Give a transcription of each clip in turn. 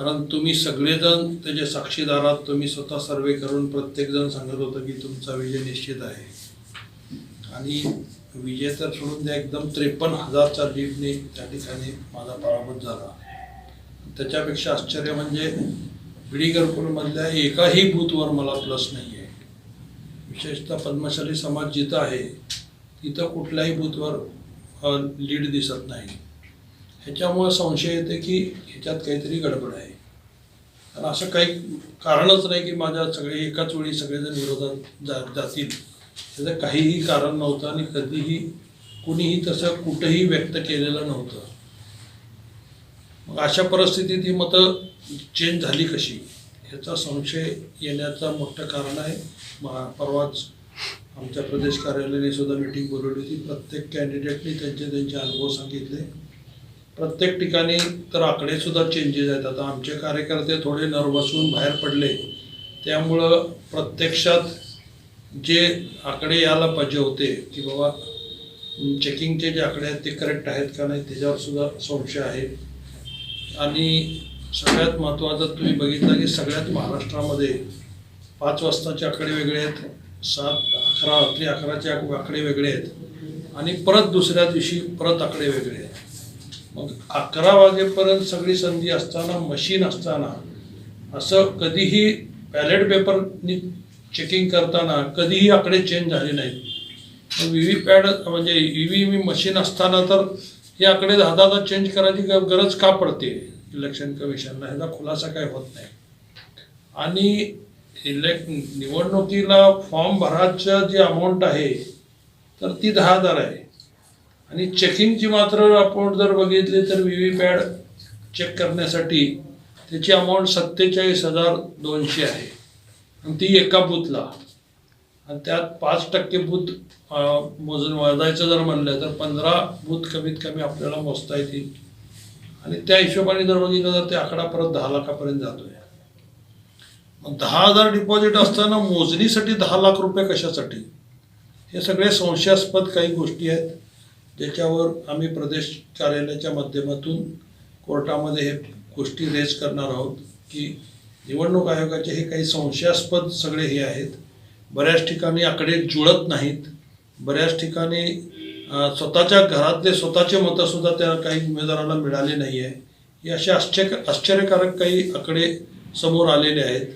कारण तुम्ही सगळेजण त्याचे साक्षीदार आहात तुम्ही स्वतः सर्वे करून प्रत्येकजण सांगत होतं की तुमचा विजय निश्चित आहे. आणि विजय तर सोडून द्या एकदम त्रेपन्न हजारच्या लीडने त्या ठिकाणी माझा पराभूत झाला. त्याच्यापेक्षा आश्चर्य म्हणजे बिडीगरपूरमधल्या एकाही बूथवर मला प्लस नाही आहे विशेषतः पद्मशाली समाज जिथं आहे तिथं कुठल्याही बूथवर लीड दिसत नाही. ह्याच्यामुळं संशय येते की ह्याच्यात काहीतरी गडबड आहे. कारण असं काही कारणच नाही की माझ्या सगळे एकाच वेळी सगळेजण विरोधात जा जातील. त्याचं काहीही कारण नव्हतं आणि कधीही कुणीही तसं कुठंही व्यक्त केलेलं नव्हतं. मग अशा परिस्थितीत ही मतं चेंज झाली कशी? ह्याचा संशय येण्याचं मोठं कारण आहे. महा परवाच आमच्या प्रदेश कार्यालयाने सुद्धा मिटिंग बोलवली होती. प्रत्येक कॅन्डिडेटनी त्यांचे त्यांचे अनुभव सांगितले. प्रत्येक ठिकाणी तर आकडेसुद्धा चेंजेस आहेत. आता आमचे कार्यकर्ते थोडे नर्वस होऊन बाहेर पडले. त्यामुळं प्रत्यक्षात जे आकडे यायला पाहिजे होते की बाबा चेकिंगचे जे आकडे आहेत ते करेक्ट आहेत का नाही त्याच्यावर सुद्धा संशय आहे. आणि सगळ्यात महत्त्वाचं तुम्ही बघितलं की सगळ्यात महाराष्ट्रामध्ये पाच वाजताचे आकडे वेगळे आहेत सात अकरा रात्री अकराचे आकडे वेगळे आहेत. आणि परत दुसऱ्या दिवशी परत आकडे वेगळे आहेत. मग अकरा वाजेपर्यंत सगळी संधी असताना मशीन असताना असं कधीही बॅलेट पेपरनी चेकिंग करताना कधीही आकडे चेंज झाले नाहीत. व्ही व्ही पॅड म्हणजे ई व्ही व्ही मशीन असताना तर हे आकडे दहा दहा चेंज करायची गरज का पडते? इलेक्शन कमिशनला ह्याचा खुलासा काय होत नाही. आणि इलेक्ट निवडणुकीला फॉर्म भरायचं जी अमाऊंट आहे तर ती दहा हजार आहे. आणि चेकिंगची मात्र आपण जर बघितली तर व्ही व्ही पॅड चेक करण्यासाठी त्याची अमाऊंट सत्तेचाळीस हजार दोनशे आहे. आणि ती एका बूथला आणि त्यात पाच टक्के बूथ मोजून वाजायचं जर म्हणलं तर पंधरा बूथ कमीत कमी आपल्याला मोजता येतील. आणि त्या हिशोबाने जर बघितलं तर ते आकडा परत दहा लाखापर्यंत जातोय. मग दहा हजार डिपॉझिट असताना मोजणीसाठी दहा लाख रुपये कशासाठी? हे सगळे संशयास्पद काही गोष्टी आहेत. ज्याच्यावर आम्ही प्रदेश कार्यालयाच्या माध्यमातून कोर्टामध्ये हे गोष्टी रेज करणार आहोत की निवडणूक आयोगाचे हे काही संशयास्पद सगळे हे आहेत. बऱ्याच ठिकाणी आकडे जुळत नाहीत. बऱ्याच ठिकाणी स्वतःच्या घरातले स्वतःचे मतंसुद्धा त्या काही उमेदवाराला मिळाले नाही आहे हे असे आश्चर्य आश्चर्यकारक काही आकडे समोर आलेले आहेत.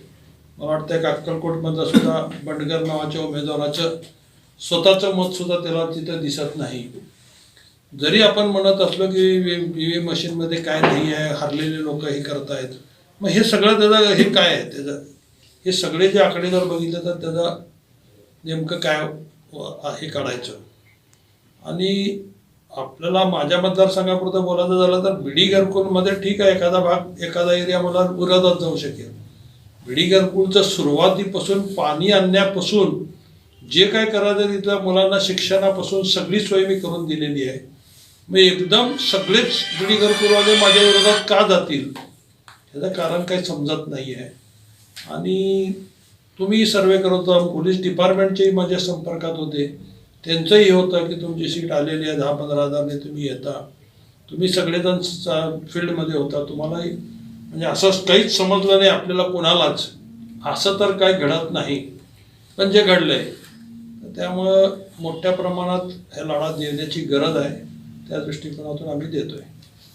मला वाटतं का अक्कलकोटमधला सुद्धा बंडगर नावाच्या उमेदवाराचं स्वतःचं मतसुद्धा त्याला तिथं दिसत नाही. जरी आपण म्हणत असलो की ई व्ही मशीनमध्ये काय नाही आहे हरलेले लोक हे करतायत मग हे सगळं त्याचं हे काय आहे? त्याचं हे सगळे जे आकडे जर बघितले तर त्याचा नेमकं काय हे काढायचं? आणि आपल्याला माझ्या मतदारसंघापुरतं बोलायचं झालं तर बिडी घरकुलमध्ये ठीक आहे एखादा भाग एखादा एरिया मला विरोधात जाऊ शकेल. बिडी घरकुलचं सुरुवातीपासून पाणी आणण्यापासून जे काय करायचं तिथल्या मुलांना शिक्षणापासून सगळी सोय मी करून दिलेली आहे. मग एकदम सगळेच बिडी घरकुलवाले माझ्या विरोधात का जातील? ह्याचं कारण काही समजत नाही आहे आणि तुम्ही सर्वे करत होता पोलीस डिपार्टमेंटचेही माझ्या संपर्कात होते. त्यांचंही हे होतं की तुमची सीट आलेली आहे दहा पंधरा हजारने तुम्ही येता. तुम्ही सगळेजण फील्डमध्ये होता. तुम्हालाही म्हणजे असं काहीच समजलं नाही आपल्याला कोणालाच. असं तर काही घडत नाही. पण जे घडलंय तर त्यामुळं मोठ्या प्रमाणात हे लढा देण्याची गरज आहे. त्या दृष्टिकोनातून आम्ही देतोय.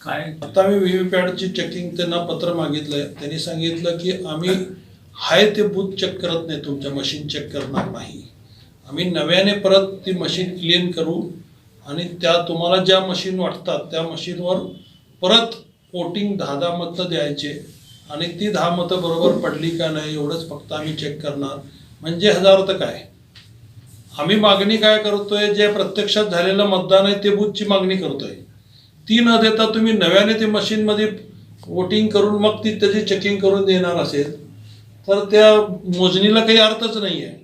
काय? आता आम्ही व्ही व्ही पॅडची चेकिंग त्यांना पत्र मागितलंय. त्यांनी सांगितलं की आम्ही हाय ते बूथ चेक करत नाही तुमच्या मशीन चेक करणार नाही. आम्ही नव्याने परत ती मशीन क्लीन करू आणि त्या तुम्हाला ज्या मशीन वाटतात त्या मशीनवर परत वोटिंग दहा दहा मतं द्यायचे आणि ती दहा मतं बरोबर पडली का नाही एवढंच फक्त आम्ही चेक करणार. म्हणजे हजार तर काय? आम्ही मागणी काय करतोय? जे प्रत्यक्षात झालेलं मतदान आहे ते बूथची मागणी करतोय. ती न देता तुम्ही नव्याने ते मशीनमध्ये वोटिंग करून मग ती त्याची चेकिंग करून देणार असेल तर त्या मोजणीला काही अर्थच नाही आहे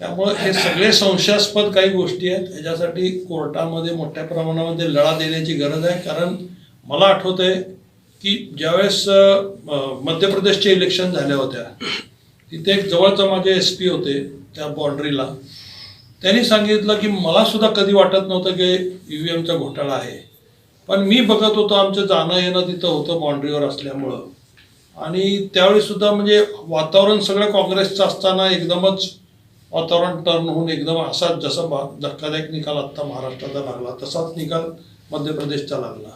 त्यामुळे हे सगळे संशयास्पद काही गोष्टी आहेत. ह्याच्यासाठी कोर्टामध्ये मोठ्या प्रमाणामध्ये लढा देण्याची गरज आहे. कारण मला आठवतंय की ज्यावेळेस मध्य प्रदेशचे इलेक्शन झाल्या होत्या तिथे एक जवळचा माझे एस पी होते त्या बाँड्रीला. त्यांनी सांगितलं की मला सुद्धा कधी वाटत नव्हतं की ई व्ही एमचा घोटाळा आहे. पण मी बघत होतो आमचं जाणं येणं तिथं होतं बाउंड्रीवर असल्यामुळं. आणि त्यावेळी सुद्धा म्हणजे वातावरण सगळं काँग्रेसचं असताना एकदमच वातावरण टर्न होऊन एकदम असाच जसा बा धक्कादायक निकाल आत्ता महाराष्ट्राचा लागला तसाच निकाल मध्य प्रदेशचा लागला.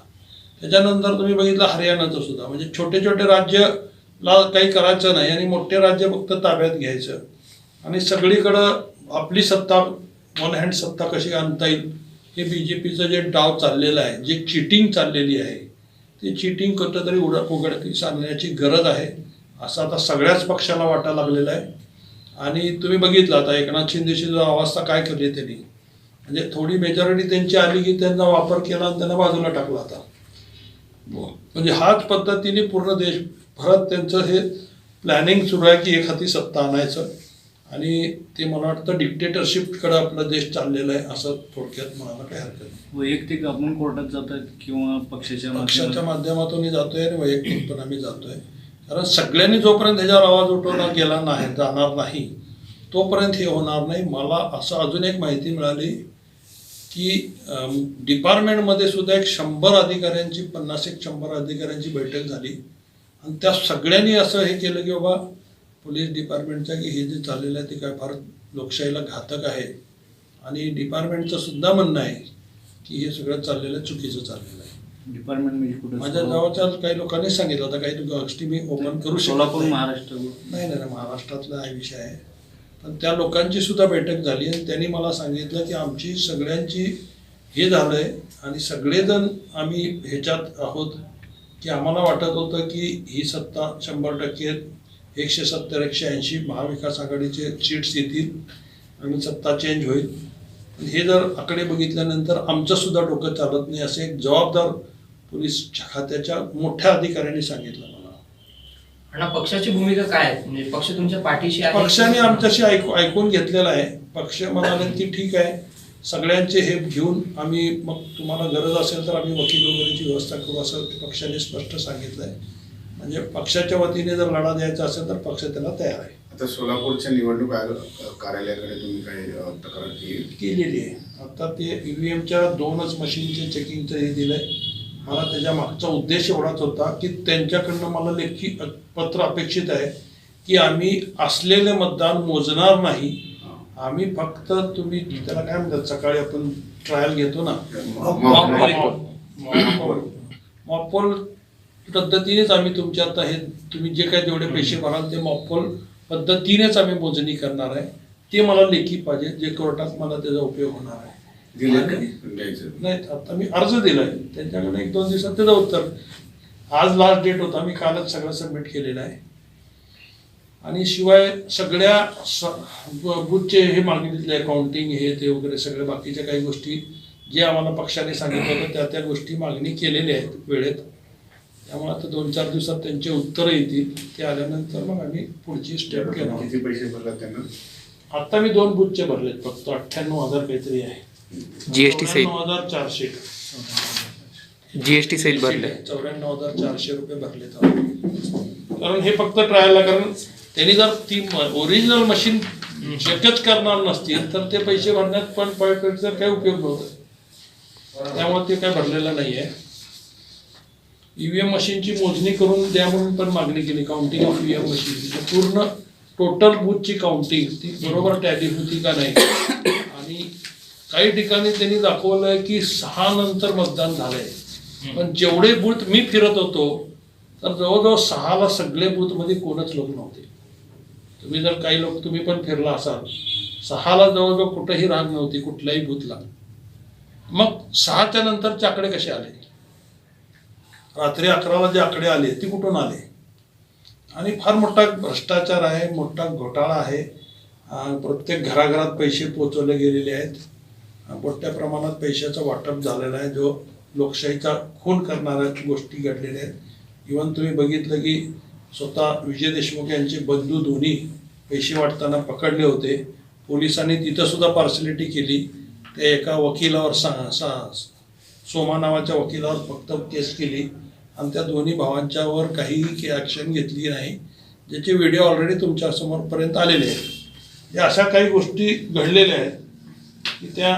त्याच्यानंतर तुम्ही बघितलं हरियाणाचं सुद्धा. म्हणजे छोटे छोटे राज्य राज्यला काही करायचं नाही आणि मोठे राज्य फक्त ताब्यात घ्यायचं. आणि सगळीकडं आपली सत्ता वन हँड सत्ता कशी आणता येईल हे बी जे पीचं जे डाव चाललेलं आहे जे चिटिंग चाललेली आहे ते चिटिंग कुठंतरी उड उघडकीस आणण्याची गरज आहे असं आता सगळ्याच पक्षाला वाटायला लागलेलं आहे. आणि तुम्ही बघितलं आता एकनाथ शिंदेची जो अवस्था काय केली त्यांनी? म्हणजे थोडी मेजॉरिटी त्यांची आली की त्यांचा वापर केला आणि त्यांना बाजूला टाकला आता. म्हणजे हाच पद्धतीने पूर्ण देशभरात त्यांचं हे प्लॅनिंग सुरू आहे की एक हाती सत्ता आणायचं. आणि ते मला वाटतं डिक्टेटरशिपकडे आपला देश चाललेला आहे असं थोडक्यात म्हणायला काही हरकत नाही. वैयक्तिक आपण कोर्टात जातात किंवा पक्षाच्या पक्षाच्या माध्यमातून माध्यमातून जातोय आणि वैयक्तिक पण आम्ही जातोय. कारण सगळ्यांनी जोपर्यंत ह्याच्यावर आवाज उठवला गेला नाही जाणार नाही तोपर्यंत हे होणार नाही. मला असं अजून एक माहिती मिळाली की डिपार्टमेंटमध्ये सुद्धा एक शंभर अधिकाऱ्यांची पन्नास एक शंभर अधिकाऱ्यांची बैठक झाली. आणि त्या सगळ्यांनी असं हे केलं की बाबा पोलीस डिपार्टमेंटच्या की हे जे चाललेलं आहे ते काय फार लोकशाहीला घातक आहे. आणि डिपार्टमेंटचं सुद्धा म्हणणं आहे की हे सगळं चाललेलं चुकीचं चाललेलं आहे. डिपार्टमेंट म्हणजे कुठे? माझ्या जवळच्या काही लोकांनी सांगितलं आता काही गोष्टी मी ओपन करू शकत. महाराष्ट्र. नाही नाही नाही, महाराष्ट्रातला हा विषय आहे. पण त्या लोकांची सुद्धा बैठक झाली आणि त्यांनी मला सांगितलं की आमची सगळ्यांची हे झालंय आणि सगळेजण आम्ही ह्याच्यात आहोत. की आम्हाला वाटत होतं की ही सत्ता शंभर टक्के एकशे सत्तर एकशे ऐंशी महाविकास आघाडीचे सीट्स येतील आणि सत्ता चेंज होईल. हे जर आकडे बघितल्यानंतर आमचं सुद्धा डोकं चालत नाही असं एक जबाबदार पोलीस खात्याच्या मोठ्या अधिकाऱ्यांनी सांगितलं मला. आणि पक्षाची भूमिका काय आहे? म्हणजे पक्ष तुमच्या पाठीशी आहे? पक्षाने आमच्याशी ऐकू ऐकून घेतलेलं आहे. पक्ष म्हणाले की ठीक आहे. सगळ्यांचे हे घेऊन आम्ही मग तुम्हाला गरज असेल तर आम्ही वकील वगैरेची व्यवस्था करू असं पक्षाने स्पष्ट सांगितलं आहे म्हणजे पक्षाच्या वतीने जर लढा द्यायचा असेल तर पक्ष त्याला तयार आहे. आता सोलापूरच्या निवडणूक आयोग कार्यालयाकडे तुम्ही काही तक्रार केली? केलेली आहे. आता ते ईव्हीएमच्या दोनच मशीनचे चेकिंगचं हे दिलंय. मला त्याच्या मागचा उद्देश एवढाच होता की त्यांच्याकडनं मला लेखी पत्र अपेक्षित आहे की आम्ही असलेले मतदान मोजणार नाही आम्ही फक्त तुम्ही त्याला काय म्हणतात सकाळी आपण ट्रायल घेतो ना. मॉपॉल पद्धतीनेच आम्ही तुमच्या आता हे तुम्ही जे काही जेवढे पैसे भराल ते मॉपॉल पद्धतीनेच आम्ही मोजणी करणार आहे. ते मला लेखी पाहिजे जे कोर्टात मला त्याचा उपयोग होणार आहे. नाही आता मी अर्ज दिलाय. त्यांच्याकडे एक दोन दिवसात त्याचं उत्तर. आज लास्ट डेट होता मी कालच सगळं सबमिट केलेलं आहे. आणि शिवाय सगळ्या बूथचे हे मागितले काउंटिंग हे ते वगैरे सगळ्या बाकीच्या काही गोष्टी जे आम्हाला पक्षाने सांगितलं होतं त्या त्या गोष्टी मागणी केलेल्या आहेत वेळेत. त्यामुळे आता दोन चार दिवसात त्यांचे उत्तरं येतील ते आल्यानंतर मग आम्ही पुढची स्टेप घेणार. किती पैसे भरला त्यांना? आता मी दोन बूथचे भरलेत फक्त अठ्ठ्याण्णव हजार काहीतरी आहे. जीएसटी सहित चौऱ्याण्णव हजार चारशे. जीएसटी सहित भरले चौऱ्याण्णव हजार चारशे रुपये भरले कारण हे फक्त ट्रायलला कारण त्यांनी जर ती ओरिजिनल मशीन शक्यच करणार नसतील तर ते पैसे भरण्यात पण पैसे काही उपयोग नव्हता त्यामुळे ते काय भरलेलं नाही आहे ईव्हीएम मशीनची मोजणी करून द्या म्हणून पण मागणी केली. काउंटिंग ऑफ ईव्हीएम मशीन पूर्ण टोटल बूथची काउंटिंग ती बरोबर टॅली होती का नाही? आणि काही ठिकाणी त्यांनी दाखवलंय की सहा नंतर मतदान झालंय. पण जेवढे बूथ मी फिरत होतो तर जवळजवळ सहाला सगळे बूथमध्ये कोणच लोक नव्हते. तुम्ही जर काही लोक तुम्ही पण फिरला असाल सहाला जवळजवळ कुठंही राग नव्हती कुठल्याही भूतला. मग सहाच्या नंतरचे आकडे कसे आले? रात्री अकराला जे आकडे आले ते कुठून आले? आणि फार मोठा भ्रष्टाचार आहे मोठा घोटाळा आहे. प्रत्येक घराघरात पैसे पोचवले गेलेले आहेत. मोठ्या प्रमाणात पैशाचं वाटप झालेलं आहे. जो लोकशाहीचा खून करणाऱ्या गोष्टी घडलेल्या आहेत. इवन तुम्ही बघितलं की स्वतः विजय देशमुख यांचे बंधू दोन्ही पैसे वाटताना पकडले होते. पोलिसांनी तिथं सुद्धा पार्सलिटी केली. ते एका वकिलावर सा सा सोमा नावाच्या वकिलावर फक्त केस केली. आणि त्या दोन्ही भावांच्यावर काहीही ॲक्शन घेतली नाही. ज्याचे व्हिडिओ ऑलरेडी तुमच्या समोरपर्यंत आलेले आहेत. या अशा काही गोष्टी घडलेल्या आहेत की त्या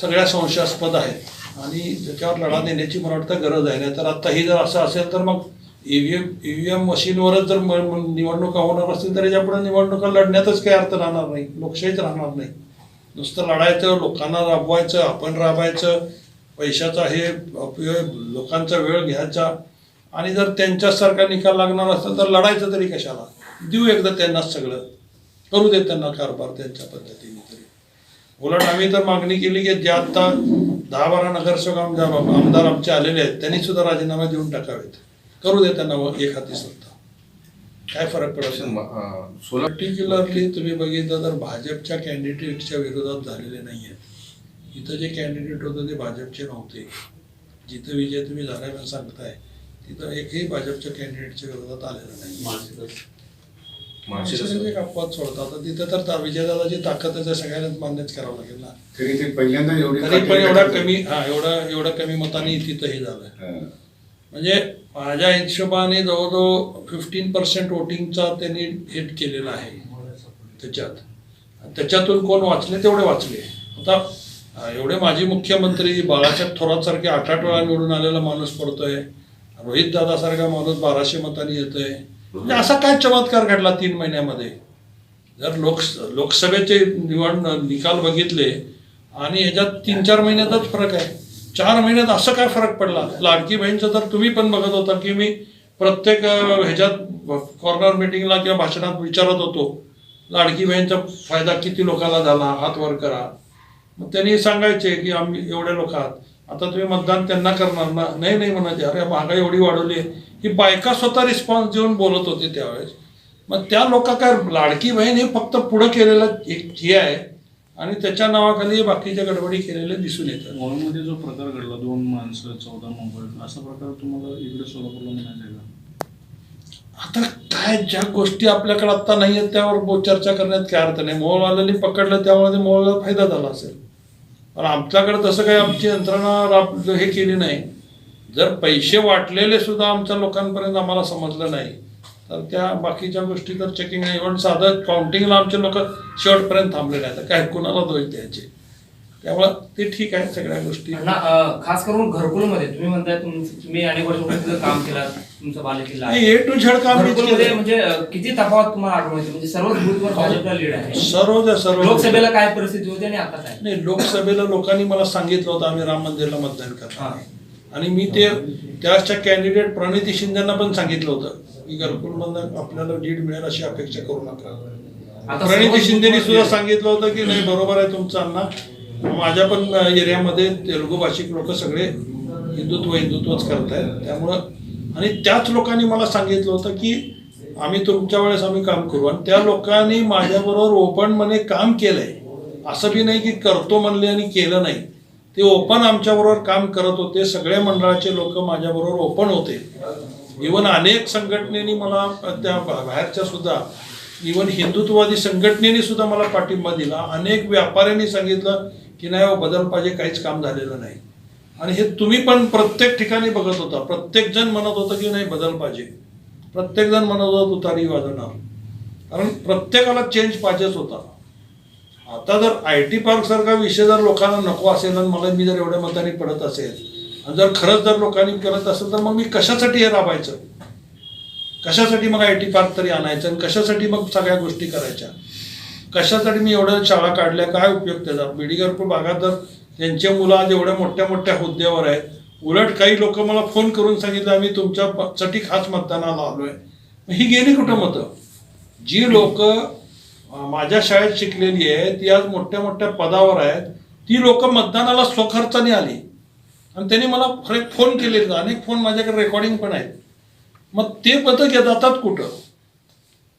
सगळ्या संशयास्पद आहेत. आणि त्याच्यावर लढा देण्याची मला वाटतं गरज आहे. नाही तर आता जर असं असेल तर मग E ईव्हीएम ईव्हीएम मशीनवरच जर निवडणुका होणार असतील तर याच्यापुढे निवडणुका लढण्यातच काही अर्थ राहणार नाही. लोकशाहीच राहणार नाही. नुसतं लढायचं लोकांना राबवायचं आपण राबायचं पैशाचा हे अपव्यय लोकांचा वेळ घ्यायचा. आणि जर त्यांच्यासारखा निकाल लागणार असेल तर लढायचं तरी कशाला? देऊ एकदा त्यांना सगळं. करू दे त्यांना कारभार त्यांच्या पद्धतीने. उलट आम्ही तर मागणी केली की जे आता दहा बारा नगरसेवक आमच्या आमदार आमचे आलेले आहेत त्यांनी सुद्धा राजीनामा देऊन टाकावेत. करू दे त्यांना व- एक हाती सत्ता काय फरक पडत पर्टिक्युलरली तुम्ही बघितलं तर भाजपच्या कॅन्डिडेटच्या विरोधात झालेले नाही आहेत इथं जे कॅन्डिडेट होते ते भाजपचे नव्हते. जिथं विजय तुम्ही झाल्यानं सांगताय तिथं एकही भाजपच्या कॅन्डिडेटच्या विरोधात आलेलं नाही. अपवाद सोडतात. तिथं तर विजयदादाची ताकद आहे, ते सगळ्यांनाच मान्यच करावं लागेल ना. तरी ते पहिल्यांदा एवढी तरी पण एवढा कमी हा एवढा एवढा कमी मताने तिथं हे झालं. म्हणजे माझ्या हिशोबाने जवळजवळ फिफ्टीन पर्सेंट वोटिंगचा त्यांनी हिट केलेला आहे. त्याच्यात. त्याच्यातून कोण वाचले तेवढे वाचले. आता एवढे माजी मुख्यमंत्री बाळासाहेब थोरात सारखे आठ आठ वेळा निवडून आलेला माणूस पडतोय. रोहित दादा सारखा माणूस बाराशे मतांनी येतोय. म्हणजे असा काय चमत्कार घडला तीन महिन्यामध्ये? जर लोक लोकसभेचे निवड निकाल बघितले आणि ह्याच्यात तीन चार महिन्यातच फरक आहे. चार महिन्यात असं काय फरक पडला? लाडकी बहीणचं तर तुम्ही पण बघत होता की मी प्रत्येक ह्याच्यात कॉर्नर मिटिंगला किंवा भाषणात विचारत होतो लाडकी बहीणचा फायदा किती लोकांना झाला? हात वर करा. मग त्यांनी सांगायचे की आम्ही एवढे लोक आहात. आता तुम्ही मतदान त्यांना करणार ना? नाही नाही म्हणायचे. अरे महागाई एवढी वाढवली आहे. की बायका स्वतः रिस्पॉन्स देऊन बोलत होते त्यावेळेस. मग त्या लोक काय लाडकी बहीण हे फक्त पुढं केलेलं एक हे आहे आणि त्याच्या नावाखाली बाकीच्या गडबडी केलेल्या दिसून येतात. मॉलमध्ये जो प्रकार घडला दोन माणसं चौदा मोबाईल असा प्रकार तुम्हाला इकडे सोलापूरला म्हणायचा आहे का? आता काय ज्या गोष्टी आपल्याकडे आता नाही आहेत त्यावर बो- चर्चा करण्यात काय अर्थ नाही. मोहवाल्यांनी पकडलं त्यामुळे ते मोहला फायदा झाला असेल. पण आमच्याकडे तसं काही आमची यंत्रणा राब हे केली नाही. जर पैसे वाटलेले सुद्धा आमच्या लोकांपर्यंत आम्हाला समजलं नाही तर त्या बाकीच्या गोष्टी तर चेकिंग नाही. इव्हन साधं काउंटिंगला आमचे लोक शेवटपर्यंत थांबले नाही तर काय कुणाला दोष द्यायचे त्यामुळं ते ठीक आहे सगळ्या गोष्टी खास करून घरकुलमध्ये तुम्ही म्हणताय तुम- तुम्ही अनेक वर्ष काम केलं तुमचा बालेकिल्ला आहे. ए टू झेड काम मीच घरकुलमध्ये केलं. म्हणजे अं, किती तफावत तुम्हाला आढळून येते म्हणजे सर्वच बूथवर भाजपला लीड आहे सर्व सर्व लोकसभेला काय परिस्थिती होती आणि आता काय नाही लोकसभेला लोकांनी मला सांगितलं होतं आम्ही राम मंदिरला मतदान करणार हा. आहे. आणि मी ते त्याच्या कॅन्डिडेट प्रणिती शिंदेना पण सांगितलं होतं की घरकुलमधनं आपल्याला लीड मिळेल अशी अपेक्षा करू नका आता प्रणिती शिंदेनी सुद्धा lead. सांगितलं होतं की नाही बरोबर आहे तुमचं अण्णा माझ्या पण एरियामध्ये तेलुगू भाषिक लोक सगळे हिंदुत्व हिंदुत्वच करतायत. त्यामुळं आणि त्याच लोकांनी मला सांगितलं होतं की आम्ही तुमच्या वेळेस आम्ही काम करू आणि त्या लोकांनी माझ्याबरोबर ओपनमध्ये काम केलंय. असं बी नाही की करतो म्हणले आणि केलं नाही. ते ओपन आमच्याबरोबर काम करत होते. सगळे मंडळाचे लोक माझ्याबरोबर ओपन होते. इवन अनेक संघटनेनी मला त्या बाहेरच्या सुद्धा इवन हिंदुत्ववादी संघटनेने सुद्धा मला पाठिंबा दिला. अनेक व्यापाऱ्यांनी सांगितलं की नाही हो, बदल पाहिजे काहीच काम झालेलं नाही. आणि हे तुम्ही पण प्रत्येक ठिकाणी बघत होता. प्रत्येक जण म्हणत होतं की नाही बदल पाहिजे. प्रत्येक जण म्हणत होता तुतारी वाजवणार. कारण प्रत्येकाला चेंज पाहिजेच होता. आता जर आय टी पार्क सारखा विषय जर लोकांना नको असेल आणि मला मी जर एवढ्या मताने पडत असेल आणि जर खरंच जर लोकांनी करत असेल तर मग मी कशासाठी हे राबायचं? कशासाठी मग आय टी पार्क तरी आणायचं आणि कशासाठी मग सगळ्या गोष्टी करायच्या? कशासाठी मी एवढ्या शाळा काढल्या? काय उपयोग त्याचा? बिडीगरपूर भागात जर त्यांचे मुलं आज एवढ्या मोठ्या मोठ्या हुद्द्यावर आहेत. उलट काही लोक मला फोन करून सांगितलं आम्ही तुमच्यासाठी खास मतदानाला आलो मग ही गेली कुठं मतं? जी लोक माझ्या शाळेत शिकलेली आहे ती आज मोठ्या मोठ्या पदावर आहेत ती लोक मतदानाला स्वखर्चाने आली. आणि त्यांनी मला खरे फोन केले अनेक फोन माझ्याकडे रेकॉर्डिंग पण आहेत. मग ते पदं जातात कुठं?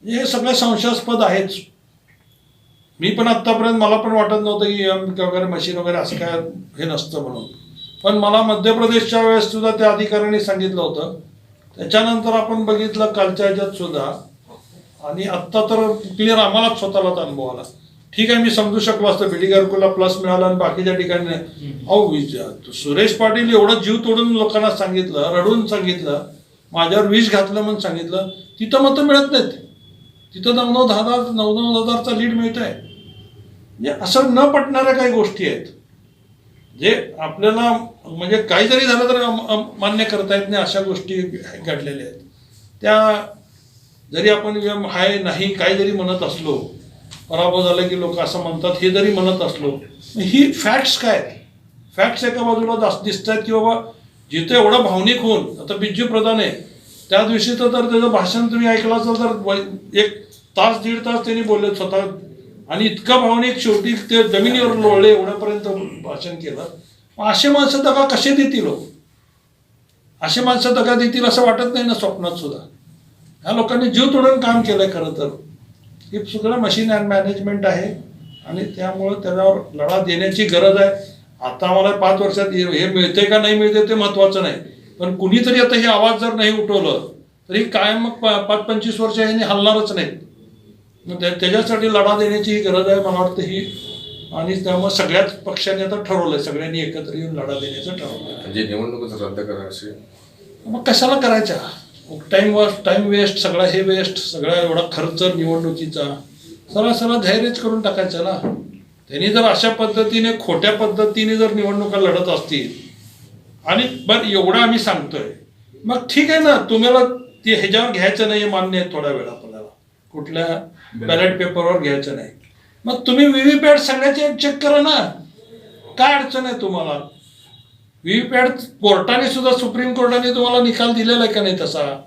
हे सगळं संशयास्पद आहेच. मी पण आत्तापर्यंत मला पण वाटत नव्हतं की एम वगैरे मशीन वगैरे असं काय हे नसतं म्हणून. पण मला मध्य प्रदेशच्या वेळेस सुद्धा त्या अधिकाऱ्यांनी सांगितलं होतं. त्याच्यानंतर आपण बघितलं कालच्या ह्याच्यात सुद्धा. आणि आत्ता तर क्लिअर आम्हालाच स्वतःलाच अनुभव आला. ठीक आहे मी समजू शकलो असतं बीडी प्लस मिळाला आणि बाकीच्या ठिकाणी. अहो सुरेश पाटील एवढं जीव तोडून लोकांना सांगितलं रडून सांगितलं माझ्यावर विष घातलं म्हणून सांगितलं तिथं मतं मिळत नाहीत. तिथं नऊ नऊ दहा दहा नऊ नऊ हजारचा लीड मिळत आहे म्हणजे असं न पटणाऱ्या काही गोष्टी आहेत. जे आपल्याला म्हणजे काही जरी झालं तर मान्य करता येत नाही अशा गोष्टी घडलेल्या आहेत. त्या जरी आपण हाय नाही काही जरी म्हणत असलो पराभव झाला की लोक असं म्हणतात हे जरी म्हणत असलो ही फॅक्ट्स काय फॅक्ट्स एका बाजूला दास दिसत आहेत की बाबा जिथे एवढा भावनिक होऊन आता बिज्जू प्रधान आहे त्या दिवशी तर त्याचं भाषण तुम्ही ऐकलं असेल तर एक तास दीड तास त्यांनी बोलले स्वतः आणि इतकं भावनिक शेवटी ते जमिनीवर लोळले एवढ्यापर्यंत भाषण केलं. मग असे माणसं दगा कसे देतील हो? असे माणसं दगा देतील असं वाटत नाही ना स्वप्नात सुद्धा. ह्या लोकांनी जीव तोडून काम केलंय खरं तर. हे सगळं मशीन अँड मॅनेजमेंट आहे. आणि त्यामुळं त्याच्यावर लढा देण्याची गरज आहे. आता मला पाच वर्षात हे हे मिळते का नाही मिळते ते महत्वाचं नाही. पण कुणीतरी आता हे आवाज जर नाही उठवलं तरी कायम मग पा- पाच पंचवीस वर्ष यांनी हलणारच नाहीत. मग त्या- त्याच्यासाठी लढा देण्याची ही गरज आहे मला वाटतं ही. आणि त्यामुळे सगळ्याच पक्षांनी आता ठरवलंय सगळ्यांनी एकत्र येऊन लढा देण्याचं ठरवलंय. म्हणजे निवडणूकच रद्द करा असे मग कशाला करायच्या टाइम वेस्ट टाइम वेस्ट सगळा हे वेस्ट सगळा एवढा खर्च निवडणुकीचा सरळ सरळ धैर्यच करून टाकायचा ना? त्यांनी जर अशा पद्धतीने खोट्या पद्धतीने जर निवडणुका लढत असतील आणि बरं एवढं आम्ही सांगतोय. मग ठीक आहे ना तुम्हाला ते ह्याच्यावर घ्यायचं नाही मान्य आहे थोड्या वेळ आपल्याला. कुठल्या बॅलेट पेपरवर घ्यायचं नाही. मग तुम्ही व्हीव्हीपॅट सगळ्याचे चेक करा ना. काय अडचण आहे तुम्हाला? व्हीव्हीपॅट कोर्टाने सुद्धा सुप्रीम कोर्टाने तुम्हाला निकाल दिलेला आहे का नाही तसा?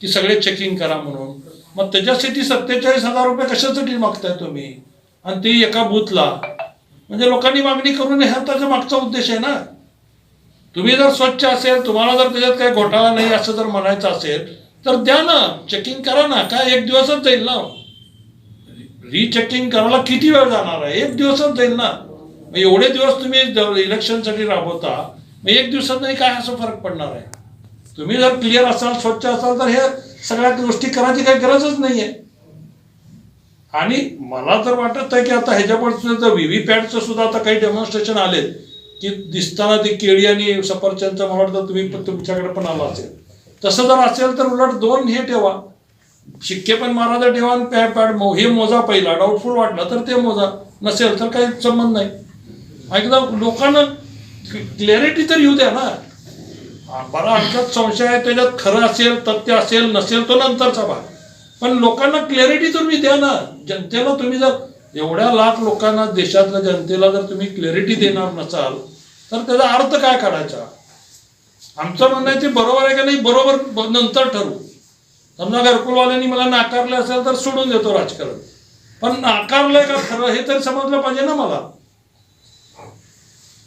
की सगळे चेकिंग करा म्हणून. मग त्याच्यासाठी सत्तेचाळीस हजार रुपये कशासाठी मागताय तुम्ही? आणि ते एका बूथला म्हणजे लोकांनी मागणी करून हा त्याचा मागचा उद्देश आहे ना. तुम्ही जर स्वच्छ असेल तुम्हाला जर त्याच्यात काही घोटाळा नाही असं जर म्हणायचं असेल तर द्या ना. चेकिंग करा ना. काय एक दिवसच जाईल ना. रिचेकिंग करायला किती वेळ जाणार आहे? एक दिवसच जाईल ना. मग एवढे दिवस तुम्ही इलेक्शनसाठी राबवता मग एक दिवसात नाही काय असं फरक पडणार आहे? तुम्ही जर क्लिअर असाल स्वच्छ असाल तर हे सगळ्या गोष्टी करायची काही गरजच नाही आहे आणि मला तर वाटत आहे की आता ह्याच्यापासून तर व्हीव्हीपॅटचं सुद्धा आता काही डेमॉन्स्ट्रेशन आले की दिसताना ती केळी आणि सफरचंदचं मला वाटतं तुम्ही तुमच्याकडे पण आला असेल. तसं जर असेल तर उलट दोन हे ठेवा. शिक्के पण महाराजा ठेवा आणि पॅ पॅड मो हे मोजा पहिला. डाऊटफुल वाटलं तर ते मोजा. नसेल तर काही संबंध नाही. एकदा लोकांना क्लॅरिटी तर येऊ द्या ना. बरा आमच्यात संशय आहे त्याच्यात खरं असेल तथ्य असेल नसेल तो नंतरचा भाग. पण लोकांना क्लॅरिटी तुम्ही द्या ना. जनतेला तुम्ही जर एवढ्या लाख लोकांना देशातल्या जनतेला जर तुम्ही क्लॅरिटी देणार नसाल तर त्याचा अर्थ काय काढायचा? आमचं म्हणणं आहे ते बरोबर आहे का नाही बरोबर नंतर ठरवू. समजा घरकुलवाल्यांनी मला नाकारलं असेल तर सोडून देतो राजकारण. पण नाकारलंय का खरं हे तर समजलं पाहिजे ना मला.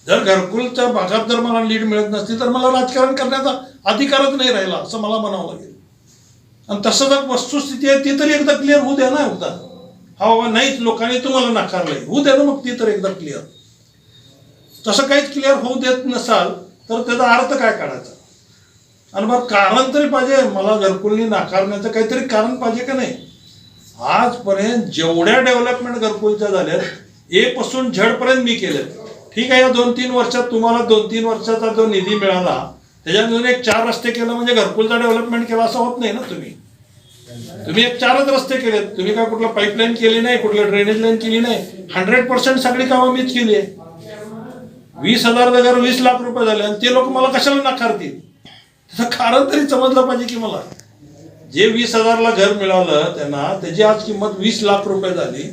जर घरकुलच्या भागात जर मला लीड मिळत नसती तर मला राजकारण करण्याचा अधिकारच नाही राहिला असं मला म्हणावं लागेल. आणि तसं जर वस्तुस्थिती आहे ती तरी एकदा क्लिअर होऊ द्या ना एकदा. हा बाबा नाहीच लोकांनी तुम्हाला नाकारलंय. होऊ द्या ना मग ती तर एकदा क्लिअर तसं काहीच क्लिअर होऊ देत नसाल तर त्याचा अर्थ काय काढायचा? आणि मग कारण तरी पाहिजे. मला घरकुलनी नाकारण्याचं काहीतरी कारण पाहिजे का नाही? आजपर्यंत जेवढ्या डेव्हलपमेंट घरकुलच्या झाल्यात ए पासून झडपर्यंत मी केलं ठीक आहे या दोन तीन वर्षात तुम्हाला दोन तीन वर्षाचा जो निधी मिळाला त्याच्यातून एक चार रस्ते केलं म्हणजे घरकुलचा डेव्हलपमेंट केला असं होत नाही ना तुम्ही? तुम्ही एक चारच रस्ते केलेत. तुम्ही काय कुठलं पाईपलाईन केली नाही कुठलं ड्रेनेज लाईन केली नाही? हंड्रेड पर्सेंट सगळी कामं मीच केली आहे. वीस हजार जागेवर वीस लाख रुपये झाले आणि ते लोक मला कशाला नाकारतील? त्याचं कारण तरी समजलं पाहिजे की मला. जे वीस हजारला घर मिळालं त्यांना त्याची आज किंमत वीस लाख रुपये झाली.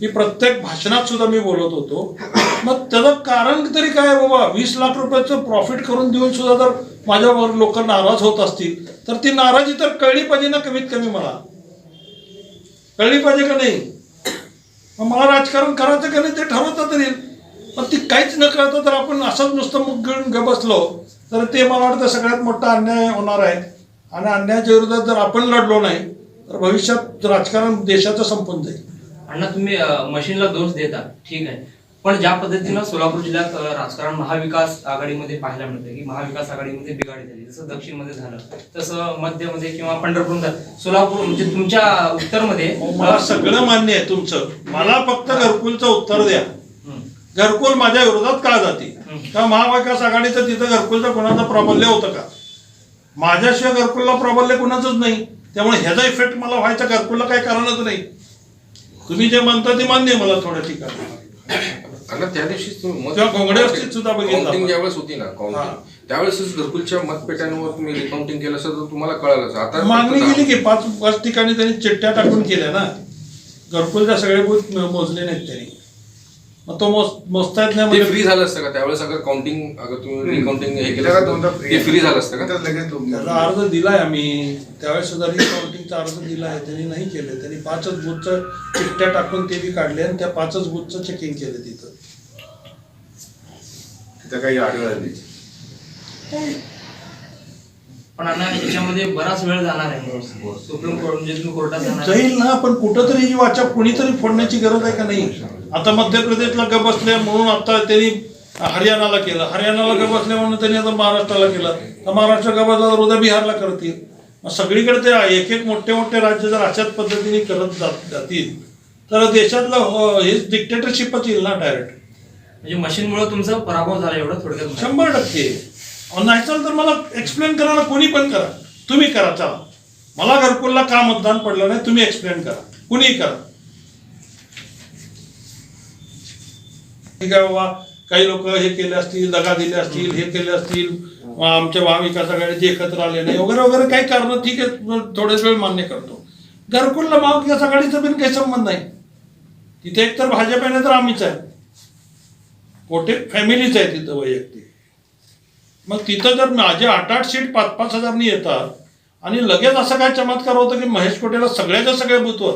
ही प्रत्येक भाषणात सुद्धा मी बोलत होतो. मग त्याचं कारण तरी काय बाबा? वीस लाख रुपयाचं प्रॉफिट करून देऊन सुद्धा जर माझ्यावर लोक नाराज होत असतील तर ती नाराजी तर कळली पाहिजे ना कमीत कमी मला. कळली पाहिजे का नाही? मग मला राजकारण करायचं का नाही ते ठरवता तरी. येईल. पण ती काहीच न कळतं तर आपण असंच नुसतं मुख घेऊन बसलो. तर ते मला वाटतं सगळ्यात मोठा अन्याय होणार आहे. आणि अन्यायाच्या विरोधात जर आपण लढलो नाही तर भविष्यात राजकारण देशाचं संपून जाईल. अण्णा तुम्ही मशीनला दोष देता. ठीक आहे. पण ज्या पद्धतीनं सोलापूर जिल्ह्यात राजकारण महाविकास आघाडीमध्ये पाहायला मिळतं की महाविकास आघाडीमध्ये बिघाडी झाली. जसं दक्षिणमध्ये झालं तसं मध्यमध्ये किंवा पंढरपूर सोलापूर म्हणजे तुमच्या उत्तरमध्ये मला सगळं मान्य आहे तुमचं. मला फक्त घरकुलचं उत्तर द्या. हं. घरकुल माझ्या विरोधात का जाते? हं. का महाविकास आघाडीचं तिथं घरकुलचं कोणाचं प्राबल्य होतं का? माझ्याशिवाय घरकुलला प्राबल्य कोणाचंच नाही. त्यामुळे ह्याचा इफेक्ट मला व्हायचा घरकुलला काही कारणच नाही. तुम्ही जे म्हणता ते मान्य मला थोड्या ठिकाणी. त्या दिवशी तुम्ही मत- तेव्हा घोंगडे असतील सुद्धा बघितलं काउंटिंग. ज्यावेळेस होती ना. काउंटिंग त्यावेळेस घरकुलच्या मतपेट्यांवर तुम्ही रिकाउंटिंग केलं असं तर तुम्हाला कळालं. आता मागणी केली की पाच पाच ठिकाणी त्यांनी चिठ्ठ्या टाकून केल्या ना. घरकुलच्या सगळे मोजले नाहीत त्यांनी. मग तो मोज मोजता येत नाही ते म्हणजे फ्री झालं असतं का? त्यावेळेस अगर काउंटिंग अगर तुम्ही रिकाउंटिंग हे केलं असतं free ते आहे. फ्री झालं असतं का? त्यात लगेच दोन- त्याचा अर्ज दिलाय आम्ही. त्यावेळेस सुद्धा रिकाउंटिंगचा अर्ज दिलाय त्यांनी नाही केलं. त्यांनी पाचच बूथचं चिठ्ठ्या टाकून ते बी काढले आणि त्या पाचच बूथचं चेकिंग केलं तिथं. तिथं काही आढळलं नाही पण अण्णा याच्यामध्ये बराच वेळ जाणार आहे. सुप्रीम कोर्ट म्हणजे तुम्ही कोर्टात जाणार आहे. जाईल ना पण कुठंतरी ही वाचा कुणीतरी फोडण्याची गरज आहे का नाही? आता मध्य प्रदेशला ग बसले म्हणून आता त्यांनी हरियाणाला केलं. हरियाणाला ग बसले म्हणून त्यांनी आता महाराष्ट्राला केलं. तर महाराष्ट्र ग बसला तर उद्या बिहारला करतील. मग सगळीकडे ते एक एक मोठे मोठे राज्य जर अशाच पद्धतीने करत जात जातील तर देशातलं हे डिक्टेटरशिपच येईल ना डायरेक्ट म्हणजे मशीनमुळे तुमचा पराभव झाला एवढं थोडक्यात शंभर टक्के. नाही चाल तर मला एक्सप्लेन करा ना कोणी पण करा. तुम्ही करा चला. मला घरकुलला का मतदान पडलं नाही तुम्ही एक्सप्लेन करा. कुणीही करा. ठीक आहे बाबा काही लोक हे केले असतील दगा दिले असतील हे केले असतील आमच्या महाविकास आघाडीचे एकत्र आले नाही वगैरे वगैरे काही कारण ठीक आहे थोडेच वेळ मान्य करतो. घरकुलला महाविकास आघाडीचा पण काही संबंध नाही. तिथे एकतर भाजप आहे तर आम्हीच आहे. मोठे फॅमिलीच आहे तिथं वैयक्तिक. मग तिथं जर माझे आठ आठ सीट पाच पाच हजारनी येतात आणि लगेच असा काय चमत्कार होतो की महेश कोटेला सगळ्याच्या सगळ्या बुथवर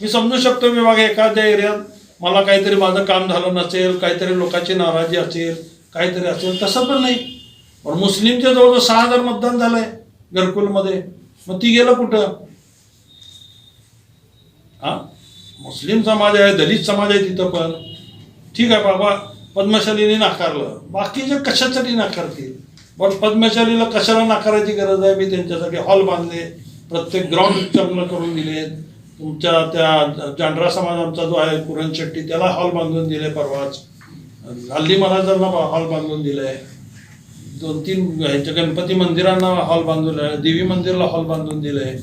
मी समजू शकतो विभाग एखाद्या एरियात मला काहीतरी माझं काम झालं नसेल काहीतरी लोकांची नाराजी असेल काहीतरी असेल तसं पण नाही. पण मुस्लिमच्या जवळजवळ सहा हजार मतदान झालंय घरकुलमध्ये. मग ती गेलं कुठं? हा? मुस्लिम समाज आहे दलित समाज आहे तिथं पण. ठीक आहे बाबा पद्मशालीने नाकारलं. बाकीचे कशासाठी नाकारतील? पण पद्मशालीला कशाला नाकारायची गरज आहे? मी त्यांच्यासाठी हॉल बांधले प्रत्येक ग्राउंड चांगलं करून दिले तुमच्या त्या जांडरा समाज आमचा जो आहे पुरण शेट्टी त्याला हॉल बांधून दिले परवाच. हल्ली महाराजांना हॉल बांधून दिलाय. दोन तीन ह्यांच्या गणपती मंदिरांना हॉल बांधून देवी मंदिरला हॉल बांधून दिलाय.